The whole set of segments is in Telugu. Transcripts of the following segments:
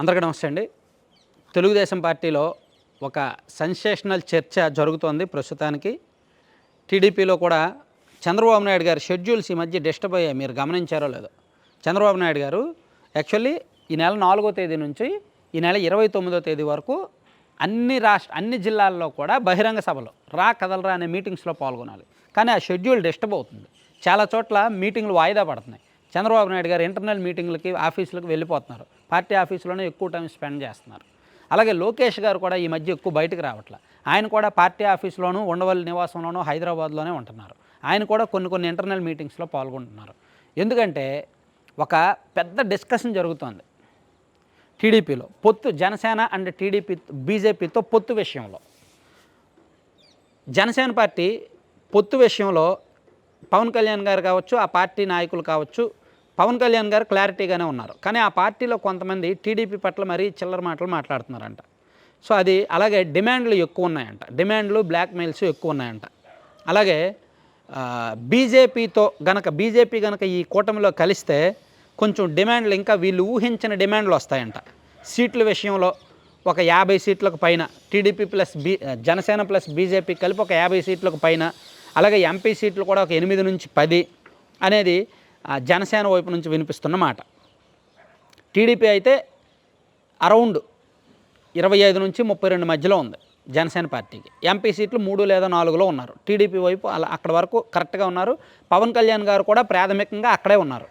అందరికీ నమస్తే అండి. తెలుగుదేశం పార్టీలో ఒక సెన్సేషనల్ చర్చ జరుగుతోంది ప్రస్తుతానికి. టీడీపీలో కూడా చంద్రబాబు నాయుడు గారి షెడ్యూల్స్ ఈ మధ్య డిస్టర్బ్ అయ్యాయి మీరు గమనించారో లేదో. చంద్రబాబు నాయుడు గారు యాక్చువల్లీ ఈ నెల నాలుగో తేదీ నుంచి ఈ నెల ఇరవై తొమ్మిదో తేదీ వరకు అన్ని రాష్ట్ర అన్ని జిల్లాల్లో కూడా బహిరంగ సభలు రా కదలరా అనే మీటింగ్స్లో పాల్గొనాలి. కానీ ఆ షెడ్యూల్ డిస్టర్బ్ అవుతుంది. చాలా చోట్ల మీటింగ్లు వాయిదా పడుతున్నాయి. చంద్రబాబు నాయుడు గారు ఇంటర్నల్ మీటింగ్లకి ఆఫీసులకు వెళ్ళిపోతున్నారు. పార్టీ ఆఫీసులోనే ఎక్కువ టైం స్పెండ్ చేస్తున్నారు. అలాగే లోకేష్ గారు కూడా ఈ మధ్య ఎక్కువ బయటకు రావట్లే. ఆయన కూడా పార్టీ ఆఫీస్లోనూ ఉండవల్లి నివాసంలోనూ హైదరాబాద్లోనే ఉంటున్నారు. ఆయన కూడా కొన్ని కొన్ని ఇంటర్నల్ మీటింగ్స్లో పాల్గొంటున్నారు. ఎందుకంటే ఒక పెద్ద డిస్కషన్ జరుగుతోంది టీడీపీలో. పొత్తు జనసేన అండ్ టీడీపీ బీజేపీతో పొత్తు విషయంలో. జనసేన పార్టీ పొత్తు విషయంలో పవన్ కళ్యాణ్ గారు కావచ్చు ఆ పార్టీ నాయకులు కావచ్చు పవన్ కళ్యాణ్ గారు క్లారిటీగానే ఉన్నారు. కానీ ఆ పార్టీలో కొంతమంది టీడీపీ పట్ల మరీ చిల్లర మాటలు మాట్లాడుతున్నారంట. సో అది అలాగే డిమాండ్లు ఎక్కువ ఉన్నాయంట. డిమాండ్లు బ్లాక్మెయిల్స్ ఎక్కువ ఉన్నాయంట. అలాగే బీజేపీతో గనక బీజేపీ గనక ఈ కూటమిలో కలిస్తే కొంచెం డిమాండ్లు ఇంకా వీళ్ళు ఊహించిన డిమాండ్లు వస్తాయంట. సీట్ల విషయంలో ఒక యాభై సీట్లకు పైన TDP plus B Janasena plus BJP కలిపి ఒక యాభై సీట్లకు పైన అలాగే ఎంపీ సీట్లు కూడా ఒక ఎనిమిది నుంచి పది అనేది జనసేన వైపు నుంచి వినిపిస్తున్న మాట. టీడీపీ అయితే అరౌండ్ ఇరవై ఐదు నుంచి ముప్పై రెండు మధ్యలో ఉంది జనసేన పార్టీకి. ఎంపీ సీట్లు మూడు లేదా నాలుగులో ఉన్నారు. టీడీపీ వైపు అలా అక్కడ వరకు కరెక్ట్గా ఉన్నారు. పవన్ కళ్యాణ్ గారు కూడా ప్రాథమికంగా అక్కడే ఉన్నారు.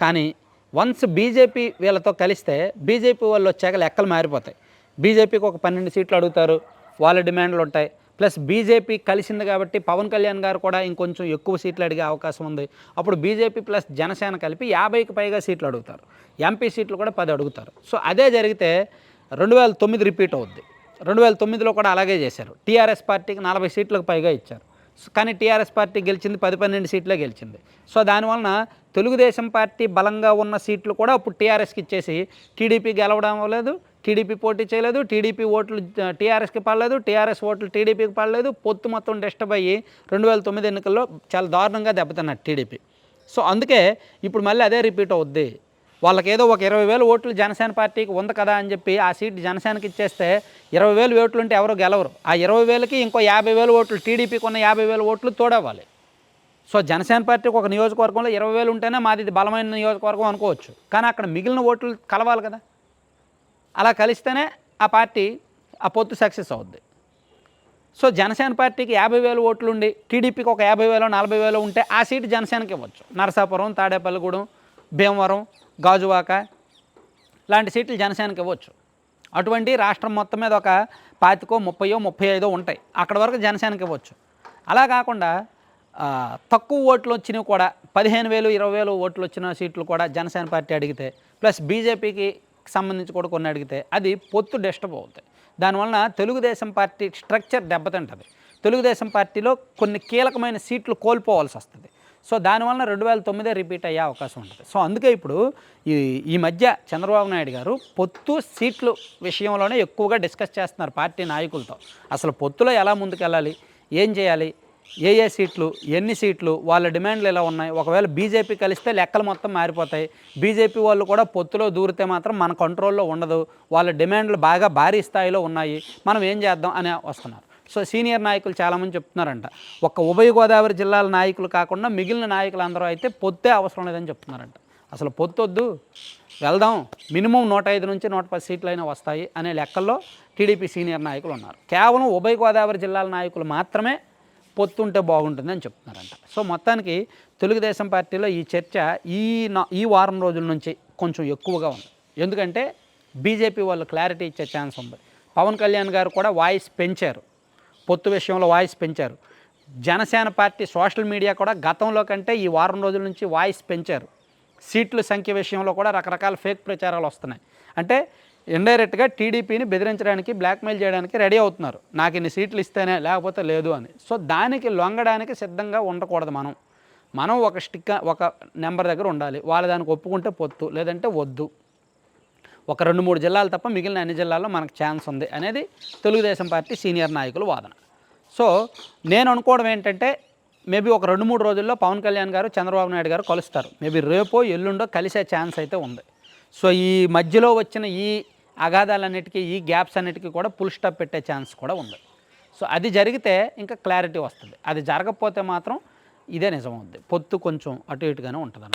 కానీ వన్స్ బీజేపీ వీళ్ళతో కలిస్తే బీజేపీ వాళ్ళు వచ్చాక లెక్కలు మారిపోతాయి. బీజేపీకి ఒక పన్నెండు సీట్లు అడుగుతారు. వాళ్ళ డిమాండ్లు ఉంటాయి. ప్లస్ బీజేపీ కలిసింది కాబట్టి పవన్ కళ్యాణ్ గారు కూడా ఇంకొంచెం ఎక్కువ సీట్లు అడిగే అవకాశం ఉంది. అప్పుడు బీజేపీ ప్లస్ జనసేన కలిపి యాభైకి పైగా సీట్లు అడుగుతారు. ఎంపీ సీట్లు కూడా పది అడుగుతారు. సో అదే జరిగితే రెండు వేల తొమ్మిది రిపీట్ అవుద్ది. రెండు వేల తొమ్మిదిలో కూడా అలాగే చేశారు. టీఆర్ఎస్ పార్టీకి నలభై సీట్లకు పైగా ఇచ్చారు. సో కానీ టీఆర్ఎస్ పార్టీ గెలిచింది పది పన్నెండు సీట్లే గెలిచింది. సో దానివలన తెలుగుదేశం పార్టీ బలంగా ఉన్న సీట్లు కూడా అప్పుడు టీఆర్ఎస్కి ఇచ్చేసి టీడీపీ గెలవడం లేదు టీడీపీ పోటీ చేయలేదు టీడీపీ ఓట్లు టీఆర్ఎస్కి పడలేదు టీఆర్ఎస్ ఓట్లు టీడీపీకి పడలేదు పొత్తు మొత్తం డిస్టర్బ్ అయ్యి రెండు వేల తొమ్మిది ఎన్నికల్లో చాలా దారుణంగా దెబ్బతిన్నారు టీడీపీ. సో అందుకే ఇప్పుడు మళ్ళీ అదే రిపీట్ అవుద్ది. వాళ్ళకి ఏదో ఒక ఇరవై వేలు ఓట్లు జనసేన పార్టీకి ఉంది కదా అని చెప్పి ఆ సీట్ జనసేనకి ఇచ్చేస్తే ఇరవై వేలు ఓట్లు ఉంటే ఎవరు గెలవరు. ఆ ఇరవై వేలకి ఇంకో యాభై వేలు ఓట్లు టీడీపీకి ఉన్న యాభై వేల ఓట్లు తోడవ్వాలి. సో జనసేన పార్టీకి ఒక నియోజకవర్గంలో ఇరవై వేలు ఉంటేనే మాది ఇది బలమైన నియోజకవర్గం అనుకోవచ్చు. కానీ అక్కడ మిగిలిన ఓట్లు కలవాలి కదా. అలా కలిస్తేనే ఆ పార్టీ ఆ పొత్తు సక్సెస్ అవుద్ది. సో జనసేన పార్టీకి యాభై వేలు ఓట్లు ఉండి టీడీపీకి ఒక యాభై వేలు నలభై వేలు ఉంటే ఆ సీటు జనసేనకి ఇవ్వచ్చు. నరసాపురం తాడేపల్లిగూడెం భీమవరం గాజువాక లాంటి సీట్లు జనసేనకి ఇవ్వచ్చు. అటువంటి రాష్ట్రం మొత్తం మీద ఒక పాతికో ముప్పయో ముప్పై ఐదో ఉంటాయి. అక్కడ వరకు జనసేనకి ఇవ్వచ్చు. అలా కాకుండా తక్కువ ఓట్లు వచ్చినవి కూడా పదిహేను వేలు ఇరవై వేలు ఓట్లు వచ్చిన సీట్లు కూడా జనసేన పార్టీ అడిగితే ప్లస్ బీజేపీకి సంబంధించి కూడా కొన్ని అడిగితే అది పొత్తు డిస్టర్బ్ అవుతాయి దానివలన తెలుగుదేశం పార్టీ స్ట్రక్చర్ దెబ్బతింటుంది. తెలుగుదేశం పార్టీలో కొన్ని కీలకమైన సీట్లు కోల్పోవాల్సి వస్తుంది. సో దానివల్ల రెండు వేల తొమ్మిదే రిపీట్ అయ్యే అవకాశం ఉంటుంది. సో అందుకే ఇప్పుడు ఈ ఈ మధ్య చంద్రబాబు నాయుడు గారు పొత్తు సీట్లు విషయంలోనే ఎక్కువగా డిస్కస్ చేస్తున్నారు పార్టీ నాయకులతో. అసలు పొత్తులో ఎలా ముందుకెళ్ళాలి? ఏం చేయాలి? ఏ ఏ సీట్లు ఎన్ని సీట్లు వాళ్ళ డిమాండ్లు ఎలా ఉన్నాయి? ఒకవేళ బీజేపీ కలిస్తే లెక్కలు మొత్తం మారిపోతాయి. బీజేపీ వాళ్ళు కూడా పొత్తులో దూరితే మాత్రం మన కంట్రోల్లో ఉండదు. వాళ్ళ డిమాండ్లు బాగా భారీ స్థాయిలో ఉన్నాయి. మనం ఏం చేద్దాం అని వస్తున్నారు. సో సీనియర్ నాయకులు చాలామంది చెప్తున్నారంట. ఒక్క ఉభయ గోదావరి జిల్లాల నాయకులు కాకుండా మిగిలిన నాయకులు అందరూ అయితే పొత్తే అవసరం లేదని చెప్తున్నారంట. అసలు పొత్తొద్దు వెళ్దాం. మినిమం నూట ఐదు నుంచి నూట పది సీట్లు అయినా వస్తాయి అనే లెక్కల్లో టీడీపీ సీనియర్ నాయకులు ఉన్నారు. కేవలం ఉభయ గోదావరి జిల్లాల నాయకులు మాత్రమే పొత్తుంటే అని చెప్తున్నారంట. సో మొత్తానికి తెలుగుదేశం పార్టీలో ఈ చర్చ ఈ ఈ వారం రోజుల నుంచి కొంచెం ఎక్కువగా ఉంది. ఎందుకంటే బీజేపీ వాళ్ళు క్లారిటీ ఇచ్చే ఛాన్స్ ఉంది. పవన్ కళ్యాణ్ గారు కూడా వాయిస్ పెంచారు. పొత్తు విషయంలో వాయిస్ పెంచారు. జనసేన పార్టీ సోషల్ మీడియా కూడా గతంలో కంటే ఈ వారం రోజుల నుంచి వాయిస్ పెంచారు. సీట్ల సంఖ్య విషయంలో కూడా రకరకాల ఫేక్ ప్రచారాలు వస్తున్నాయి. అంటే ఇండైరెక్ట్గా టీడీపీని బెదిరించడానికి బ్లాక్మెయిల్ చేయడానికి రెడీ అవుతున్నారు. నాకు ఇన్ని సీట్లు ఇస్తేనే లేకపోతే లేదు అని. సో దానికి లొంగడానికి సిద్ధంగా ఉండకూడదు మనం. మనం ఒక స్టిక్ ఒక నెంబర్ దగ్గర ఉండాలి. వాళ్ళు దానికి ఒప్పుకుంటే పొత్తు లేదంటే వద్దు. ఒక రెండు మూడు జిల్లాలు తప్ప మిగిలిన అన్ని జిల్లాల్లో మనకు ఛాన్స్ ఉంది అనేది తెలుగుదేశం పార్టీ సీనియర్ నాయకుల వాదన. సో నేను అనుకోవడం ఏంటంటే మేబీ ఒక రెండు మూడు రోజుల్లో పవన్ కళ్యాణ్ గారు చంద్రబాబు నాయుడు గారు కలుస్తారు. మేబీ రేపో ఎల్లుండో కలిసే ఛాన్స్ అయితే ఉంది. సో ఈ మధ్యలో వచ్చిన ఈ అగాధాలన్నిటికీ ఈ గ్యాప్స్ అన్నిటికీ కూడా పుల్ స్టాప్ పెట్టే ఛాన్స్ కూడా ఉంది. సో అది జరిగితే ఇంకా క్లారిటీ వస్తుంది. అది జరగకపోతే మాత్రం ఇదే నిజమవుద్ది. పొత్తు కొంచెం అటు ఇటుగానే ఉంటుంది